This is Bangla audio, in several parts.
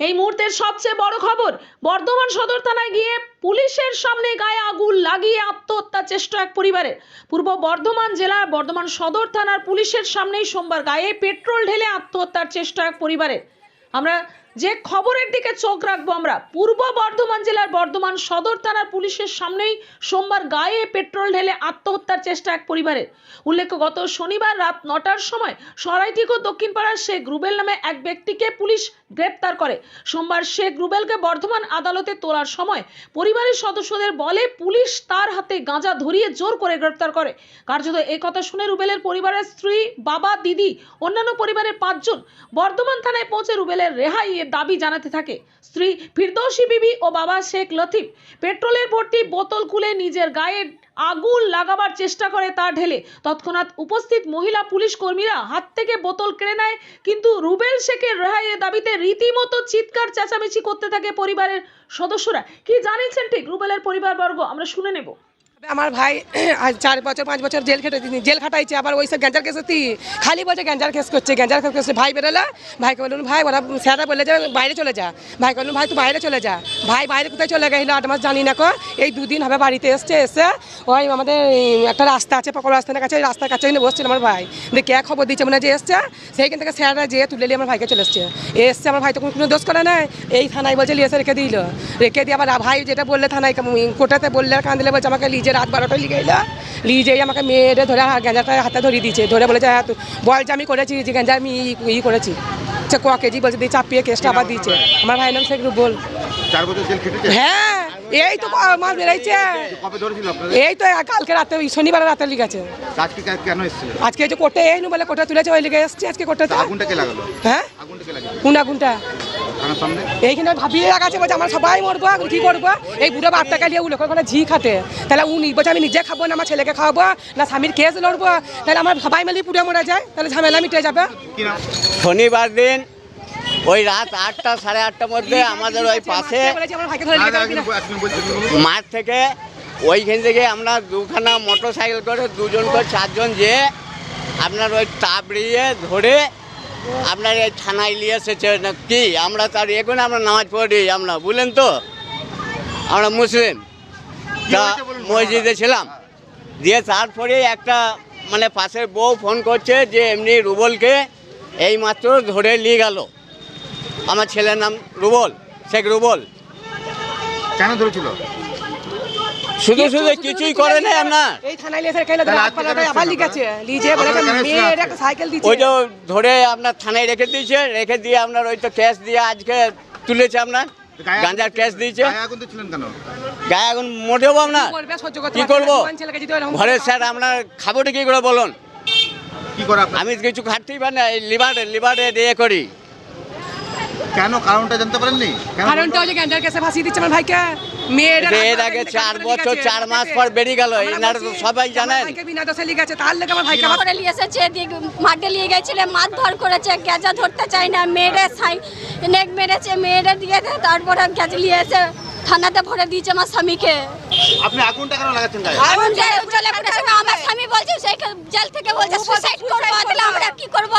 এই মুহূর্তের সবচেয়ে বড় খবর, বর্ধমান সদর থানায় গিয়ে পুলিশের সামনে গায়ে আগুন লাগিয়ে আত্মহত্যা চেষ্টা এক পরিবারের। পূর্ব বর্ধমান জেলার বর্ধমান সদর থানার পুলিশের সামনেই সোমবার গায়ে পেট্রোল ঢেলে আত্মহত্যার চেষ্টা এক পরিবারের। আমরা যে খবরের দিকে চোখ রাখব আমরা, পূর্ব বর্ধমান জেলার বর্ধমান সদর থানার পুলিশের সামনেই সোমবার গায়ে পেট্রোল ঢেলে আত্মহত্যার চেষ্টা এক পরিবারের। উল্লেখ্য, গত শনিবার রাত নটার সময় সরাইটিকো দক্ষিণপাড়ার শেখ রুবেল নামে এক ব্যক্তিকে পুলিশ গ্রেপ্তার করে। সোমবার শেখ রুবেলকে বর্ধমান আদালতে তোলার সময় পরিবারের সদস্যদের বলে, পুলিশ তার হাতে গাঁজা ধরিয়ে জোর করে গ্রেপ্তার করে। কার্যত এই কথা শুনে রুবেলের পরিবারের স্ত্রী, বাবা, দিদি, অন্যান্য পরিবারের পাঁচজন বর্ধমান থানায় পৌঁছে রুবেলের রেহাই এর দাবি জানাতে থাকে। স্ত্রী ফিরদৌসী বিবি ও বাবা শেখ লতিফ পেট্রোলের ভর্তি বোতল খুলে নিজের গায়ে আগুন লাগাবার চেষ্টা করে তা ঢেলে। তৎক্ষণাৎ উপস্থিত মহিলা পুলিশ কর্মীরা হাত থেকে বোতল কেড়ে নেয়, কিন্তু রুবেল শেখের রেহাইয়ের দাবিতে রীতিমতো চিৎকার, চেঁচামেচি করতে থাকে পরিবারের সদস্যরা। কি জানিয়েছেন ঠিক রুবেলের পরিবারবর্গ? আমরা শুনে নেব। আমার ভাই চার বছর, পাঁচ বছর জেল খেটে জেল খাটাইছে, আবার ওই সব গ্যাঞ্জার কেস হতি খালি বলছে গ্যাঞ্জার কেস করছে, গ্যাঞ্জার কেস করছে। ভাই বেরোলা, ভাইকে বলুন ভাই, ওরা স্যাররা বলে যে বাইরে চলে যা। ভাইকে বলুন ভাই, তুই বাইরে চলে যা। ভাই বাইরে কোথায় চলে গেছিল আট মাস জানি না কো। এই দুদিন হবে বাড়িতে এসছে, এসে ওই আমাদের একটা রাস্তা আছে, পকড় রাস্তার কাছে রাস্তার কাছে বসছিল আমার ভাই। দেখে কে খবর দিচ্ছে মনে যে এসছে, সেইখান থেকে স্যাররা যেয়ে তুলে নিয়ে আমার ভাইকে চলে এসছে। এসছে আমার ভাই তো কোনো দোষ করে নাই। এই থানায় বলছে এসে রেখে দিল। রেখে দিয়ে আবার ভাই যেটা বললে থানায়, কোটাতে বললে আর কাঁদলে বলছে, আমাকে লিজে রাত বারোটায় লিগে এলো। লিজেই আমাকে মেয়েরে ধরে গেঁজাটা হাতে ধরিয়ে দিয়েছে। ধরে বলেছে হ্যাঁ তুই বল যে আমি করেছি যে গেঁজা আমি ই- করেছি। সে ক কেজি বলছে দিয়ে চাপিয়ে কেসটা আবার দিয়েছে। আমার ভাই নাম শেখ বল চার বছর জেল খেটেছে? হ্যাঁ এই তো ধরেছিল আপনাদের? এই তো কালকে রাতে ওই শনিবার রাতে লিগেছে আজকে কেন যে কোর্টে এই নু বলে কোর্টে তুলেছে ওই লিগে এসছে আজকে কোর্টে। আগুনটা কে লাগালো? হ্যাঁ? আগুনটা? এইখানে ভাবিয়ে রাখাছে বলছে আমরা সবাই মরবো কি করব? এই বুড়ো বাপটাকে নিয়ে উলো করে ঝি খাটে তাহলে উনি বলছে আমি নিজে খাব না আমার ছেলেকে খাওয়াবো না স্বামীর কেস লড়বো তাহলে আমার সবাই মিলে পুড়ে মরে যায় তাহলে ঝামেলা মিটে যাবে। কি নাম? শনিবার দিন ওই রাত আটটা সাড়ে আটটার মধ্যে আমাদের ওই পাশে। মাঠ থেকে ওইখান থেকে আমরা দুখানা মোটর সাইকেল করে দুজন করে চারজন যে আপনার ওই তাবড়িয়ে ধরে আপনার এই থানায় নিয়ে এসেছে না কি? আমরা তার এখন আমরা নামাজ পড়ি আমরা বুঝলেন তো? আমরা মুসলিম। তা মসজিদে ছিলাম। দিয়ে তারপরে একটা মানে পাশের বউ ফোন করছে যে এমনি রুবলকে এই মাত্র ধরে নিয়ে গেল। আমার ছেলের নাম রুবল শেখ রুবল। কেন ধরেছিল? শুধু শুধু কিছুই করে নাই আপনার। এই থানায় লিয়ে পালাটায় কেন আবার লিখেছে? লিজে এসেছেন মেয়ের একটা সাইকেল দিচ্ছে। ওই যে ধরে আপনার থানায় রেখে দিয়েছে রেখে দিয়ে আপনার ওই তো ক্যাশ দিয়ে আজকে তুলেছে আপনার। গায়ে গাঞ্জার ক্যাশ দিয়েছে। গায়ে আগুন এখন মোটেও আপনার কি করবে ঘরে স্যার আপনার খাবোটা কি করে বলুন। কি করে আমি কিছু খাটতেই পারি না লিভারে লিভারে দিয়ে করি। কেন? কারণটা জানতে পারেননি? কারণটা ওই যে গ্যাঞ্জার কেসে ফাঁসিয়ে দিচ্ছে আমার ভাইকে। এর আগে চার বছর চার মাস পর বেরিয়ে গেল এনারা তো সবাই জানেন? ভাইকে বিনা দোষে লিখেছে তার লেগে আমার ভাইকে আবার করে নিয়ে এসেছে দিয়ে মাঠে নিয়ে গেছিলে মারধর করেছে গেজা ধরতে চাই না মেয়েরে সাই নেক মেরেছে মেয়েরে দিয়েছে তারপরে গেজ নিয়ে এসে থানাতে ভরে দিয়েছে আমার স্বামীকে। আপনি আগুনটা কেন লাগাচ্ছেন গায়ে? আগুন জ্বলে জ্বলে পড়েছে আমার স্বামী বলছে সেই জেল থেকে বলছে সুসাইড করব তাহলে আমরা কি করব?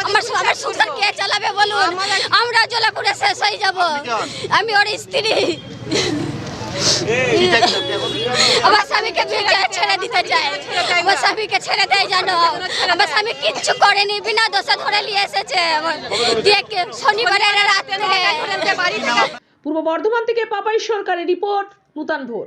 আমার আমার সংসার কে চালাবে বলুন? আমরা জ্বলে পুড়ে শেষ হয়ে যাব। আমি ওর স্ত্রী। আমার স্বামীকে বিয়ে ছেড়ে দিতে চাই। আমার স্বামীকে ছেড়ে দেয় জানো আমার স্বামী কিচ্ছু করেনি বিনা দোষে ধরে নিয়ে এসেছে। দিয়ে কে- শনিবারের রাত্রে। পূর্ব বর্ধমান থেকে পাপাই সরকারের রিপোর্ট নূতন ভোর।